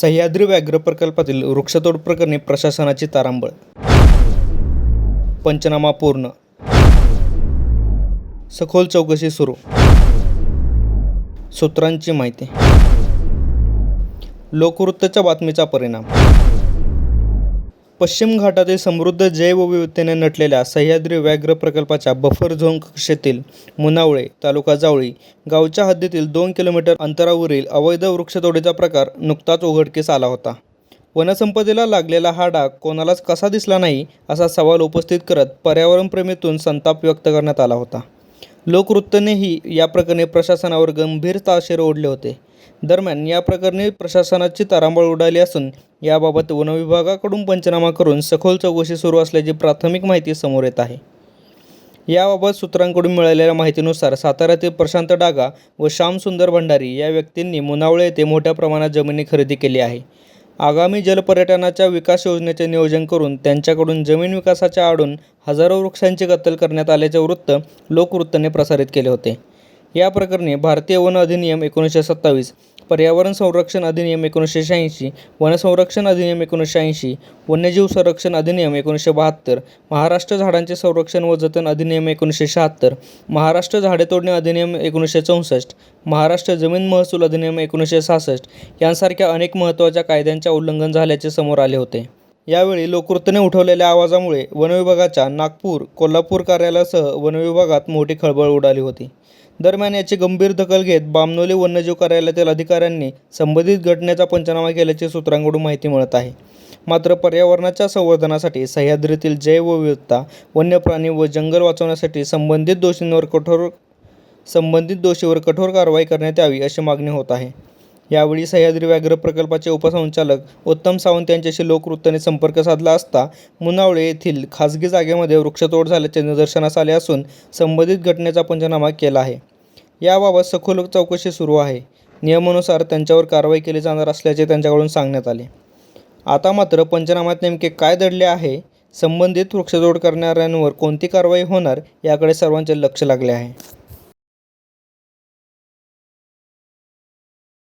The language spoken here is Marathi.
सह्याद्री व्याघ्र प्रकल्पातील वृक्षतोड प्रकरणी प्रशासनाची तारांबळ. पंचनामा पूर्ण. सखोल चौकशी सुरू. सूत्रांची माहिती. लोकवृत्तच्या बातमीचा परिणाम. पश्चिम घाटातील समृद्ध जैवविविधतेने नटलेल्या सह्याद्री व्याघ्र प्रकल्पाच्या बफर झोन कक्षेतील मुनावळे तालुका जावळी गावच्या हद्दीतील दोन किलोमीटर अंतरावरील अवैध वृक्षतोडीचा प्रकार नुकताच उघडकीस आला होता. वनसंपदेला लागलेला हा डाग कोणालाच कसा दिसला नाही असा सवाल उपस्थित करत पर्यावरणप्रेमीतून संताप व्यक्त करण्यात आला होता. लोकवृत्तनेही या प्रकरणी प्रशासनावर गंभीर ताशेर ओढले होते. दरम्यान या प्रकरणी प्रशासनाची तारांबळ उडाली असून याबाबत वनविभागाकडून पंचनामा करून सखोल चौकशी सुरू असल्याची प्राथमिक माहिती समोर येत आहे. याबाबत सूत्रांकडून मिळालेल्या माहितीनुसार साताऱ्यातील प्रशांत डागा व श्यामसुंदर भंडारी या व्यक्तींनी मुनावळे येथे मोठ्या प्रमाणात जमिनी खरेदी केली आहे. आगामी जलपर्यटनाच्या विकास योजनेचे नियोजन करून त्यांच्याकडून जमीन विकासाच्या आडून हजारो वृक्षांची कत्तल करण्यात आल्याचे वृत्त लोकवृत्तने प्रसारित केले होते. या प्रकरणी भारतीय वन अधिनियम एकोणीसशे सत्तावीस पर्यावरण संरक्षण अधिनियम एकोणीसशे शहाऐंशी वनसंरक्षण अधिनियम एकोणीसशे ऐंशी वन्यजीव संरक्षण अधिनियम एकोणीसशे बहात्तर महाराष्ट्र झाडांचे संरक्षण व जतन अधिनियम एकोणीसशे शहात्तर महाराष्ट्र झाडे तोडणे अधिनियम एकोणीसशे चौसष्ट महाराष्ट्र जमीन महसूल अधिनियम एकोणीसशे सहासष्ट यांसारख्या अनेक महत्त्वाच्या कायद्यांच्या उल्लंघन झाल्याचे समोर आले होते. यावेळी लोकवृत्तने उठवलेल्या आवाजामुळे वनविभागाच्या नागपूर कोल्हापूर कार्यालयासह वनविभागात मोठी खळबळ उडाली होती. दरम्यान याची गंभीर दखल घेत बामनोली वन्यजीव कार्यालयातील अधिकाऱ्यांनी संबंधित घटनेचा पंचनामा केल्याची सूत्रांकडून माहिती मिळत आहे. मात्र पर्यावरणाच्या संवर्धनासाठी सह्याद्रीतील जैवविविधता वन्यप्राणी व जंगल वाचवण्यासाठी संबंधित दोषींवर कठोर संबंधित दोषीवर कठोर कारवाई करण्यात यावी अशी मागणी होत आहे. यावेळी सह्याद्री व्याघ्र प्रकल्पाचे उपसंचालक उत्तम सावंत यांच्याशी लोकवृत्तने संपर्क साधला असता मुनावळे येथील खासगी जागेमध्ये वृक्षतोड झाल्याचे निदर्शनास आले असून संबंधित घटनेचा पंचनामा केला आहे. याबाबत सखोल चौकशी सुरू आहे. नियमानुसार त्यांच्यावर कारवाई केली जाणार असल्याचे त्यांच्याकडून सांगण्यात आले. आता मात्र पंचनाम्यात नेमके काय दडले आहे संबंधित वृक्षतोड करणाऱ्यांवर कोणती कारवाई होणार याकडे सर्वांचे लक्ष लागले आहे.